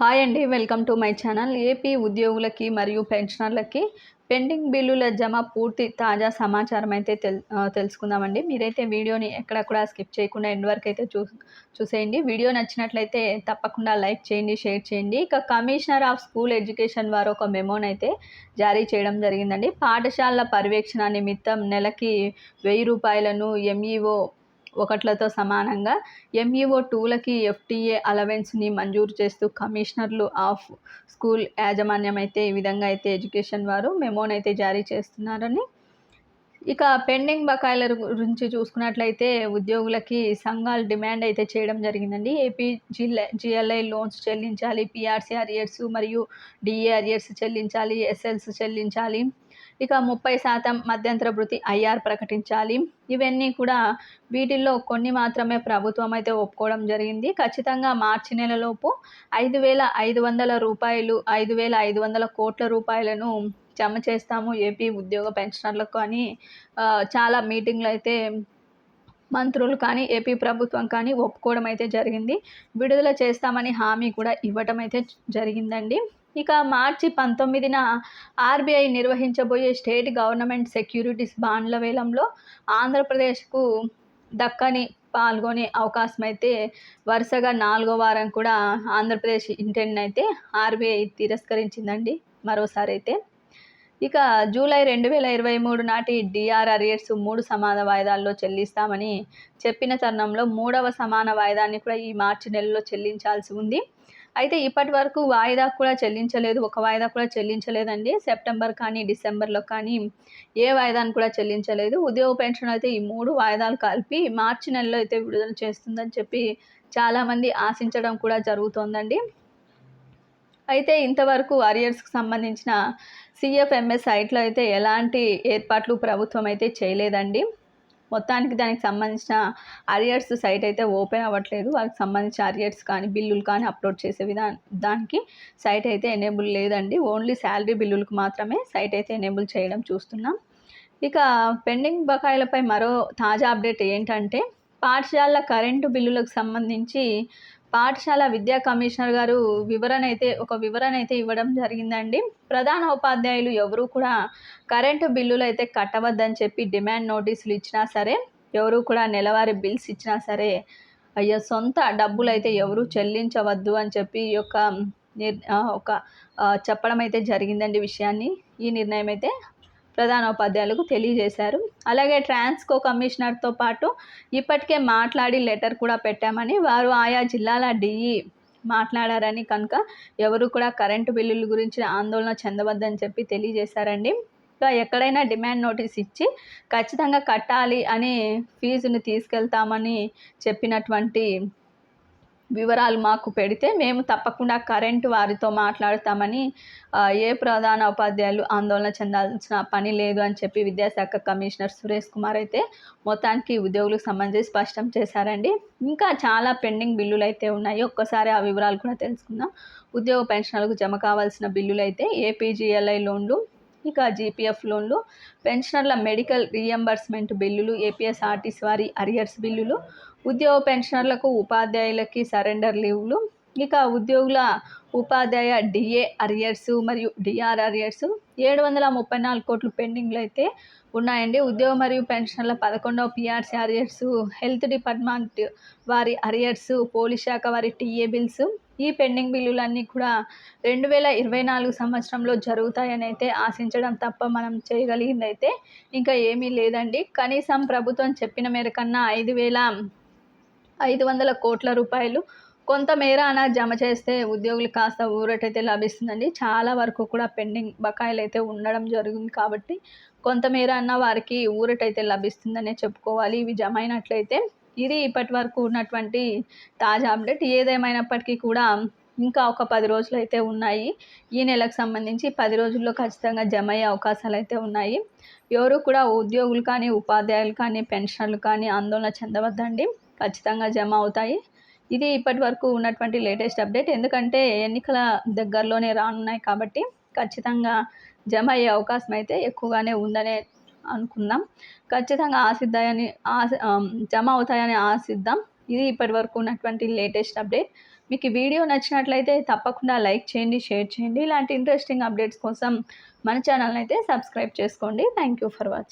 Hi అండి welcome to my channel. AP ఉద్యోగులకి మరియు పెన్షనర్లకి పెండింగ్ బిల్లుల జమ పూర్తి తాజా సమాచారం అయితే తెల్ తెలుసుకుందామండి. మీరైతే వీడియోని ఎక్కడ కూడా స్కిప్ చేయకుండా ఎండ్ వరకు అయితే చూ చూసేయండి. వీడియో నచ్చినట్లయితే తప్పకుండా లైక్ చేయండి షేర్ చేయండి. ఇక కమిషనర్ ఆఫ్ స్కూల్ ఎడ్యుకేషన్ వారు ఒక మెమోనైతే జారీ చేయడం జరిగిందండి. పాఠశాలల పర్యవేక్షణ నిమిత్తం నెలకి వెయ్యి రూపాయలను ఎంఈఓ ఒకట్లతో సమానంగా ఎంఈఓ టూలకి ఎఫ్టీఏ అలవెన్స్ని మంజూరు చేస్తూ కమిషనర్లు ఆఫ్ స్కూల్ యాజమాన్యం అయితే ఈ విధంగా అయితే ఎడ్యుకేషన్ వారు మెమోనైతే జారీ చేస్తున్నారని. ఇక పెండింగ్ బకాయిల గురించి చూసుకున్నట్లయితే ఉద్యోగులకి సంఘాలు డిమాండ్ అయితే చేయడం జరిగిందండి. ఏపీ జిల్లా జిఎల్ఐ లోన్స్ చెల్లించాలి పిఆర్సీ అరియర్స్ మరియు డిఏ అరియర్స్ చెల్లించాలి ఎస్ఎల్స్ చెల్లించాలి. ఇక ముప్పై శాతం మధ్యంతర భృతి ఐఆర్ ప్రకటించాలి. ఇవన్నీ కూడా వీటిల్లో కొన్ని మాత్రమే ప్రభుత్వం అయితే ఒప్పుకోవడం జరిగింది. ఖచ్చితంగా మార్చి నెలలోపు ఐదు వేల ఐదు వందల రూపాయలు ఐదు వేల ఐదు వందల కోట్ల రూపాయలను జమ చేస్తాము ఏపీ ఉద్యోగ పెన్షనర్లకు అని చాలా మీటింగ్లు అయితే మంత్రులు కానీ ఏపీ ప్రభుత్వం కానీ ఒప్పుకోవడం అయితే జరిగింది. విడుదల చేస్తామని హామీ కూడా ఇవ్వటం అయితే జరిగిందండి. ఇక మార్చి పంతొమ్మిదిన ఆర్బీఐ నిర్వహించబోయే స్టేట్ గవర్నమెంట్ సెక్యూరిటీస్ బాండ్ల వేలంలో ఆంధ్రప్రదేశ్కు దక్కని పాల్గొనే అవకాశం అయితే వరుసగా నాలుగో వారం కూడా ఆంధ్రప్రదేశ్ ఇంటెండ్ అయితే ఆర్బీఐ తిరస్కరించిందండి. మరోసారి అయితే ఇక జూలై రెండు వేల ఇరవై మూడు నాటి డిఆర్ అరియర్స్ మూడు సమాన వాయిదాల్లో చెల్లిస్తామని చెప్పిన తరుణంలో మూడవ సమాన వాయిదాన్ని కూడా ఈ మార్చి నెలలో చెల్లించాల్సి ఉంది. అయితే ఇప్పటి వరకు వాయిదా కూడా చెల్లించలేదు ఒక వాయిదా కూడా చెల్లించలేదండి. సెప్టెంబర్ కానీ డిసెంబర్లో కానీ ఏ వాయిదాను కూడా చెల్లించలేదు. ఉద్యోగ పెన్షన్ అయితే ఈ మూడు వాయిదాలు కలిపి మార్చి నెలలో అయితే విడుదల చేస్తుందని చెప్పి చాలామంది ఆశించడం కూడా జరుగుతోందండి. అయితే ఇంతవరకు అరియర్స్కి సంబంధించిన సిఎఫ్ఎంఎస్ సైట్లో అయితే ఎలాంటి ఏర్పాట్లు ప్రభుత్వం అయితే చేయలేదండి. మొత్తానికి దానికి సంబంధించిన అరియర్స్ సైట్ అయితే ఓపెన్ అవ్వట్లేదు. వాళ్ళకి సంబంధించిన అరియర్స్ కానీ బిల్లులు కానీ అప్లోడ్ చేసే విధానం దానికి సైట్ అయితే ఎనేబుల్ లేదండి. ఓన్లీ శాలరీ బిల్లులకు మాత్రమే సైట్ అయితే ఎనేబుల్ చేయడం చూస్తున్నాం. ఇక పెండింగ్ బకాయిలపై మరో తాజా అప్డేట్ ఏంటంటే పాఠశాల కరెంటు బిల్లులకు సంబంధించి పాఠశాల విద్యా కమిషనర్ గారు వివరణ అయితే ఒక వివరణ అయితే ఇవ్వడం జరిగిందండి. ప్రధాన ఉపాధ్యాయులు ఎవరు కూడా కరెంటు బిల్లులు అయితే కట్టవద్దని చెప్పి డిమాండ్ నోటీసులు ఇచ్చినా సరే ఎవరు కూడా నెలవారీ బిల్స్ ఇచ్చినా సరే అయ్యో సొంత డబ్బులు అయితే ఎవరు చెల్లించవద్దు అని చెప్పి ఈ యొక్క ఒక చెప్పడం అయితే జరిగిందండి విషయాన్ని. ఈ నిర్ణయం అయితే ప్రధాన ఉపాధ్యాయులకు తెలియజేశారు. అలాగే ట్రాన్స్కో కమిషనర్తో పాటు ఇప్పటికే మాట్లాడి లెటర్ కూడా పెట్టామని వారు ఆయా జిల్లాల డిఈ మాట్లాడారని కనుక ఎవరు కూడా కరెంటు బిల్లుల గురించి ఆందోళన చెందవద్దని చెప్పి తెలియజేశారండి. ఇంకా ఎక్కడైనా డిమాండ్ నోటీస్ ఇచ్చి ఖచ్చితంగా కట్టాలి అని ఫీజుని తీసుకెళ్తామని చెప్పినటువంటి వివరాలు మాకు పెడితే మేము తప్పకుండా కరెంటు వారితో మాట్లాడతామని ఏ ప్రధాన ఉపాధ్యాయులు ఆందోళన చెందాల్సిన పని లేదు అని చెప్పి విద్యాశాఖ కమిషనర్ సురేష్ కుమార్ అయితే మొత్తానికి ఉద్యోగులకు సంబంధించి స్పష్టం చేశారండి. ఇంకా చాలా పెండింగ్ బిల్లులు అయితే ఉన్నాయి. ఒక్కసారి ఆ వివరాలు కూడా తెలుసుకుందాం. ఉద్యోగ పెన్షన్లకు జమ కావాల్సిన బిల్లులు అయితే ఏపీజీఎల్ఐ లోన్లు ఇక జీపీఎఫ్ లోన్లు పెన్షనర్ల మెడికల్ రీఎంబర్స్మెంట్ బిల్లులు ఏపీఎస్ఆర్టీసీ వారి అరియర్స్ బిల్లులు ఉద్యోగ పెన్షనర్లకు ఉపాధ్యాయులకి సరెండర్ లీవ్లు ఇక ఉద్యోగుల ఉపాధ్యాయ డిఏ అరియర్స్ మరియు డిఆర్ అరియర్స్ ఏడు వందల ముప్పై నాలుగు కోట్లు పెండింగ్లు అయితే ఉన్నాయండి. ఉద్యోగ మరియు పెన్షన్ల పదకొండవ పిఆర్సీ అరియర్స్ హెల్త్ డిపార్ట్మెంట్ వారి అరియర్స్ పోలీస్ శాఖ వారి టీఏ బిల్స్. ఈ పెండింగ్ బిల్లులన్నీ కూడా రెండు వేల ఇరవై నాలుగు సంవత్సరంలో జరుగుతాయని అయితే ఆశించడం తప్ప మనం చేయగలిగింది అయితే ఇంకా ఏమీ లేదండి. కనీసం ప్రభుత్వం చెప్పిన మేరకన్నా ఐదు వేల ఐదు వందల కోట్ల రూపాయలు కొంతమేర అనా జమ చేస్తే ఉద్యోగులు కాస్త ఊరటైతే లభిస్తుందండి. చాలా వరకు కూడా పెండింగ్ బకాయిలు అయితే ఉండడం జరిగింది కాబట్టి కొంతమేర అన్న వారికి ఊరటైతే లభిస్తుందనే చెప్పుకోవాలి. ఇవి జమ అయినట్లయితే ఇది ఇప్పటి వరకు ఉన్నటువంటి తాజా అప్డేట్. ఏదేమైనప్పటికీ కూడా ఇంకా ఒక పది రోజులు అయితే ఉన్నాయి. ఈ నెలకు సంబంధించి పది రోజుల్లో ఖచ్చితంగా జమ అయ్యే అవకాశాలు అయితే ఉన్నాయి. ఎవరు కూడా ఉద్యోగులు కానీ ఉపాధ్యాయులు కానీ పెన్షన్లు కానీ ఆందోళన చెందవద్దండి. ఖచ్చితంగా జమ అవుతాయి. ఇది ఇప్పటి వరకు ఉన్నటువంటి లేటెస్ట్ అప్డేట్. ఎందుకంటే ఎన్నికల దగ్గరలోనే రానున్నాయి కాబట్టి ఖచ్చితంగా జమ అయ్యే అవకాశం అయితే ఎక్కువగానే ఉందనే అనుకుందాం. ఖచ్చితంగా ఆశిద్దాయని ఆశ జమ అవుతాయని ఆశిద్దాం ఇది ఇప్పటి వరకు ఉన్నటువంటి లేటెస్ట్ అప్డేట్. మీకు ఈ వీడియో నచ్చినట్లయితే తప్పకుండా లైక్ చేయండి షేర్ చేయండి. ఇలాంటి ఇంట్రెస్టింగ్ అప్డేట్స్ కోసం మన ఛానల్ని అయితే సబ్స్క్రైబ్ చేసుకోండి. Thank you for watching